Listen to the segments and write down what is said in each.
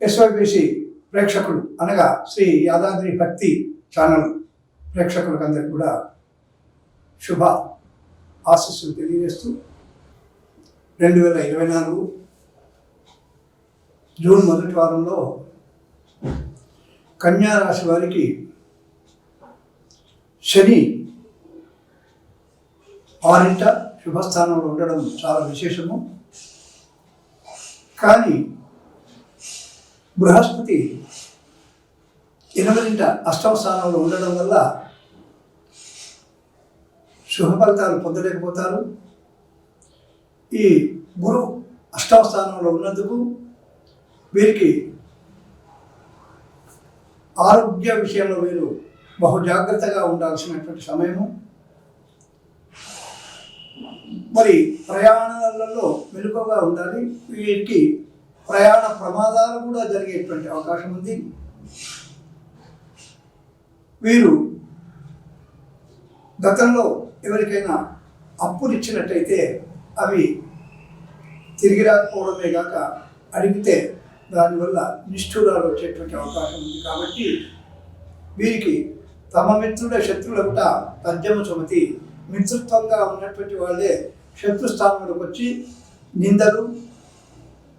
ఎస్వైబిసి ప్రేక్షకులు అనగా శ్రీ యాదాద్రి భక్తి ఛానల్ ప్రేక్షకులకు అందరికీ కూడా శుభ ఆశీస్సులు తెలియజేస్తూ రెండు వేల ఇరవై నాలుగు జూన్ మొదటి వారంలో కన్యా రాశి వారికి శని ఆరింట శుభస్థానంలో ఉండడం చాలా విశేషము. కానీ బృహస్పతి ఎనిమిదింట అష్టమ స్థానంలో ఉండడం వల్ల శుభ ఫలితాలు పొందలేకపోతారు. ఈ గురు అష్టమ స్థానంలో ఉన్నందుకు వీరికి ఆరోగ్య విషయంలో వీరు బహు జాగ్రత్తగా ఉండాల్సినటువంటి సమయము. మరి ప్రయాణాలలో మెలుకగా ఉండాలి. వీరికి ప్రయాణ ప్రమాదాలు కూడా జరిగేటువంటి అవకాశం ఉంది. వీరు గతంలో ఎవరికైనా అప్పులు ఇచ్చినట్టయితే అవి తిరిగి రాకపోవడమే కాక అడిగితే దానివల్ల నిష్ఠురాలు వచ్చేటువంటి అవకాశం ఉంది. కాబట్టి వీరికి తమ మిత్రుల కూడా తర్జమ సుమతి మిత్రుత్వంగా ఉన్నటువంటి వాళ్ళే శత్రు స్థానంలోకి వచ్చి నిందలు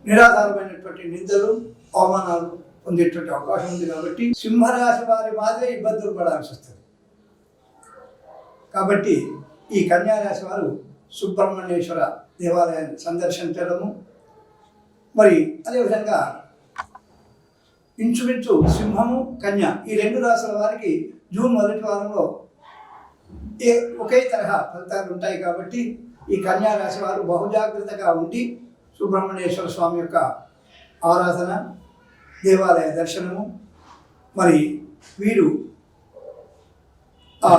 నిరాధారమైనటువంటి నిందలు అవమానాలు పొందేటువంటి అవకాశం ఉంది కాబట్టి సింహరాశి వారి మాదిరే ఇబ్బందులు పడాల్సి వస్తుంది. కాబట్టి ఈ కన్యారాశి వారు సుబ్రహ్మణ్యేశ్వర దేవాలయాన్ని సందర్శించడము మరి అదేవిధంగా ఇంచుమించు సింహము కన్య ఈ రెండు రాశుల వారికి జూన్ మొదటి వారంలో ఏ ఒకే తరహా ఫలితాలు ఉంటాయి కాబట్టి ఈ కన్యా రాశి వారు బహుజాగ్రత్తగా ఉండి సుబ్రహ్మణ్యేశ్వర స్వామి యొక్క ఆరాధన దేవాలయ దర్శనము. మరి వీరు ఆ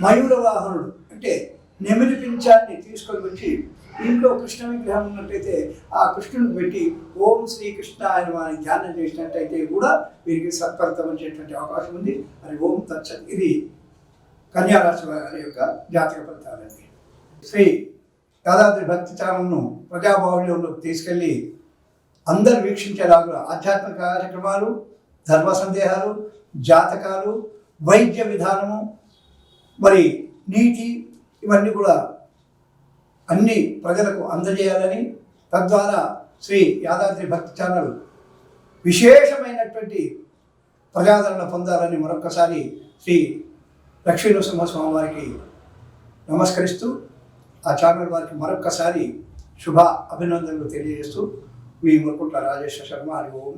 మయూర వాహనుడు అంటే నెమిలి పింఛాన్ని తీసుకొని వచ్చి ఇంట్లో కృష్ణ విగ్రహం ఉన్నట్టయితే ఆ కృష్ణుని పెట్టి ఓం శ్రీకృష్ణ ఆయన వారిని ధ్యానం చేసినట్టయితే కూడా వీరికి సత్ఫలితం వచ్చేటువంటి అవకాశం ఉంది. మరి ఓం తచ్చ ఇది కన్యారాశి వారి యొక్క జాతక ఫలితాలండి శ్రీ యాదాద్రి భక్తి ఛానల్ను ప్రజాబాహుళ్యంలోకి తీసుకెళ్ళి అందరు వీక్షించేలాగా ఆధ్యాత్మిక కార్యక్రమాలు ధర్మ సందేహాలు జాతకాలు వైద్య విధానము మరి నీతి ఇవన్నీ కూడా అన్ని ప్రజలకు అందజేయాలని తద్వారా శ్రీ యాదాద్రి భక్తి ఛానల్ విశేషమైనటువంటి ప్రజాదరణ పొందాలని మరొకసారి శ్రీ లక్ష్మీనరసింహస్వామి వారికి నమస్కరిస్తూ ఆ ఛానల్ వారికి మరొక్కసారి శుభ అభినందనలు తెలియజేస్తూ మీ మురుకుంట్ల రాజేశ్వర శర్మ హరి ఓం